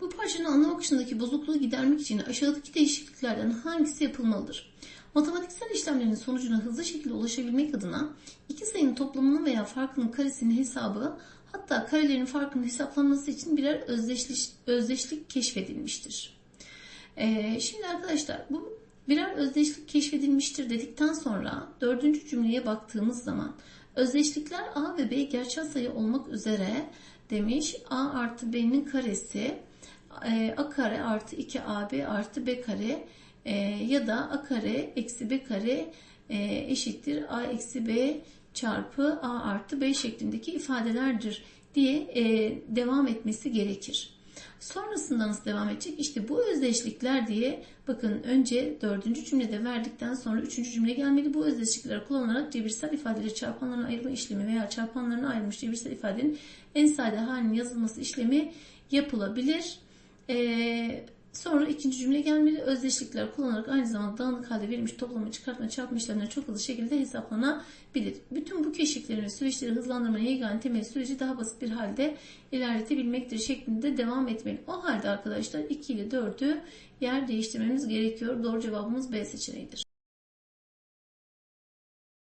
Bu parçanın anlam akışındaki bozukluğu gidermek için aşağıdaki değişikliklerden hangisi yapılmalıdır? Matematiksel işlemlerin sonucuna hızlı şekilde ulaşabilmek adına iki sayının toplamının veya farkının karesinin hesabı hatta karelerin farkının hesaplanması için birer özdeşlik, özdeşlik keşfedilmiştir. Ee, şimdi arkadaşlar bu birer özdeşlik keşfedilmiştir dedikten sonra dördüncü cümleye baktığımız zaman özdeşlikler A ve B gerçel sayı olmak üzere demiş A artı B'nin karesi e, A kare artı 2AB artı B kare e, ya da A kare eksi B kare e, eşittir A eksi B çarpı A artı B şeklindeki ifadelerdir diye devam etmesi gerekir. Sonrasında nasıl devam edecek? İşte bu özdeşlikler diye bakın önce dördüncü cümlede verdikten sonra üçüncü cümle gelmeli. Bu özdeşlikler kullanılarak cebirsel ifadeleri çarpanlarına ayırma işlemi veya çarpanlarına ayrılmış cebirsel ifadenin en sade halinin yazılması işlemi yapılabilir. Ee, sonra ikinci cümle gelmeli. Özdeşlikler kullanarak aynı zamanda dağınık halde verilmiş toplama, çıkartma, çarpma işlemleri çok hızlı şekilde hesaplanabilir. Bütün bu keşiflerin süreçleri hızlandırmanın yegane temel süreci daha basit bir halde ilerletebilmektir şeklinde devam etmeli. O halde arkadaşlar 2 ile 4'ü yer değiştirmemiz gerekiyor. Doğru cevabımız B seçeneğidir.